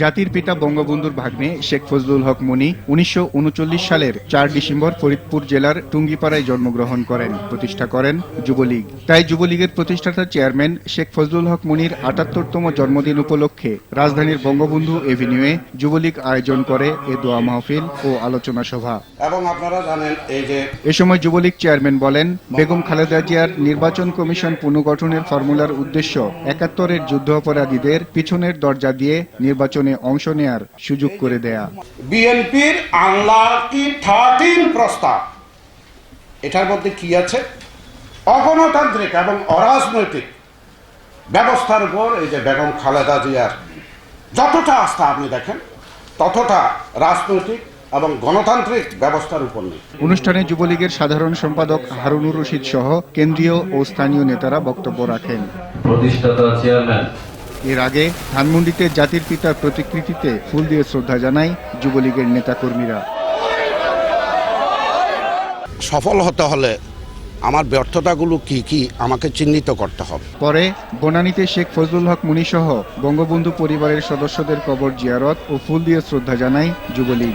জাতির পিতা বঙ্গবন্ধুর ভাগ্নে শেখ ফজলুল হক মনি উনিশশো সালের চার ডিসেম্বর ফরিদপুর জেলার টুঙ্গিপাড়ায় জন্মগ্রহণ করেন প্রতিষ্ঠা করেন যুবলীগ। তাই যুবলীগের প্রতিষ্ঠাতা চেয়ারম্যান শেখ ফজলুল হক মনির আটাত্তরতম জন্মদিন উপলক্ষে রাজধানীর বঙ্গবন্ধু এভিনিউয়ে যুবলীগ আয়োজন করে এ দোয়া মাহফিল ও আলোচনা সভা। এবং আপনারা জানেন এই যে এ সময় যুবলীগ চেয়ারম্যান বলেন বেগম খালেদা জিয়ার নির্বাচন কমিশন পুনর্গঠনের ফর্মুলার উদ্দেশ্য একাত্তরের যুদ্ধাপরাধীদের পিছনের দরজা দিয়ে নির্বাচনে অংশ নেয়ার সুযোগ করে দেয়া। বিএনপির আনলাকি থার্টিন প্রস্তাব? এটার মধ্যে কি আছে? অগণতান্ত্রিক এবং অরাজনৈতিক ব্যবস্থার উপর এই যে বেগম খালেদা জিয়ার যতটা আস্থা আপনি দেখেন ততটা রাজনৈতিক এবং গণতান্ত্রিক ব্যবস্থার উপর নেই। অনুষ্ঠানে যুবলীগের সাধারণ সম্পাদক হারুনুর রশিদ সহ কেন্দ্রীয় ও স্থানীয় নেতারা বক্তব্য রাখেন। প্রতিষ্ঠাতা চেয়ারম্যান এর আগে ধানমন্ডিতে জাতির পিতার প্রতিকৃতিতে ফুল দিয়ে শ্রদ্ধা জানায় যুবলীগের নেতাকর্মীরা। সফল হতে হলে আমার ব্যর্থতাগুলো কি কি আমাকে চিহ্নিত করতে হবে। পরে বনানীতে শেখ ফজলুল হক মুনি সহ বঙ্গবন্ধু পরিবারের সদস্যদের কবর জিয়ারত ও ফুল দিয়ে শ্রদ্ধা জানায় যুবলীগ।